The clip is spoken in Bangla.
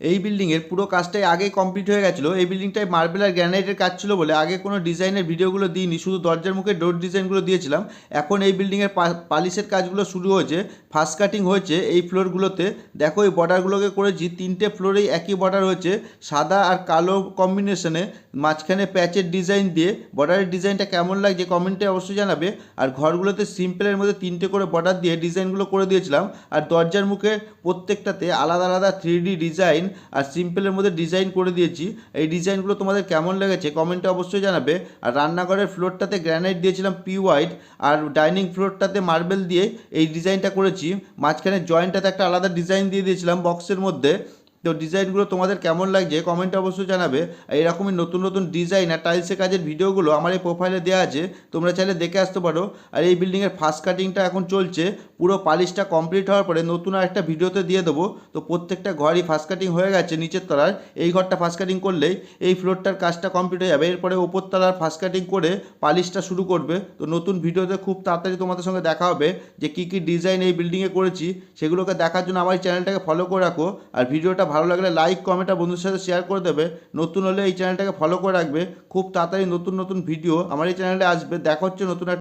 এই বিল্ডিংয়ের পুরো কাজটাই আগেই কমপ্লিট হয়ে গেছিল। এই বিল্ডিংটায় মার্বেল আর গ্র্যানাইটের কাজ ছিল বলে আগে কোনো ডিজাইনের ভিডিওগুলো দিইনি, শুধু দরজার মুখে ডোর ডিজাইনগুলো দিয়েছিলাম। এখন এই বিল্ডিংয়ের পালিশের কাজগুলো শুরু হয়েছে ফার্স্ট কাটিং হয়েছে এই ফ্লোরগুলোতে দেখো এই বর্ডারগুলোকে করেছি, তিনটে ফ্লোরেই একই বর্ডার হয়েছে। সাদা আর কালো কম্বিনেশনে মাঝখানে প্যাচের ডিজাইন দিয়ে বর্ডারের ডিজাইনটা কেমন লাগছে কমেন্টে অবশ্যই জানাবে। আর ঘরগুলোতে সিম্পলের মধ্যে তিনটে করে বর্ডার দিয়ে ডিজাইনগুলো করে দিয়েছিলাম। আর দরজার মুখে প্রত্যেকটাতে আলাদা আলাদা থ্রি ডিজাইন আর সিম্পলের মধ্যে ডিজাইন করে দিয়েছি। এই ডিজাইনগুলো তোমাদের কেমন লেগেছে কমেন্টে অবশ্যই জানাবে। আর রান্নাঘরের ফ্লোরটাতে গ্র্যানাইট দিয়েছিলাম পি হোয়াইট আর ডাইনিং ফ্লোরটাতে মার্বেল দিয়ে এই ডিজাইনটা করেছি। মাঝখানে জয়েন্টটাতে একটা আলাদা ডিজাইন দিয়ে দিয়েছিলাম বক্সের মধ্যে। তো ডিজাইনগুলো তোমাদের কেমন লাগছে কমেন্টে অবশ্যই জানাবে। এরকমই নতুন নতুন ডিজাইন আর টাইলসের কাজের ভিডিওগুলো আমার এই প্রোফাইলে দেওয়া আছে। তোমরা চাইলে দেখে আসতে পারো। আর এই বিল্ডিংয়ের ফার্স্ট কাটিংটা এখন চলছে। পুরো পালিশটা কমপ্লিট হওয়ার পরে নতুন আর একটা ভিডিওতে দিয়ে দেবো। তো প্রত্যেকটা ঘরই ফার্স্ট কাটিং হয়ে গেছে নিচের তলার এই ঘরটা ফার্স্ট কাটিং করলেই এই ফ্লোরটার কাজটা কমপ্লিট হয়ে যাবে। এরপরে ওপর তলার ফার্স্ট কাটিং করে পালিশটা শুরু করবে। তো নতুন ভিডিওতে খুব তাড়াতাড়ি তোমাদের সঙ্গে দেখা হবে যে কী কী ডিজাইন এই বিল্ডিংয়ে করেছি। সেগুলোকে দেখার জন্য আমার চ্যানেলটাকে ফলো করে রাখো। আর ভিডিওটা ভালো লাগলে লাইক কমেন্ট আর বন্ধুদের সাথে শেয়ার করে দেবে। নতুন হলে এই চ্যানেলটাকে ফলো করে রাখবে। খুব তাড়াতাড়ি নতুন নতুন ভিডিও আমার এই চ্যানেলে আসবে। দেখা হচ্ছে নতুন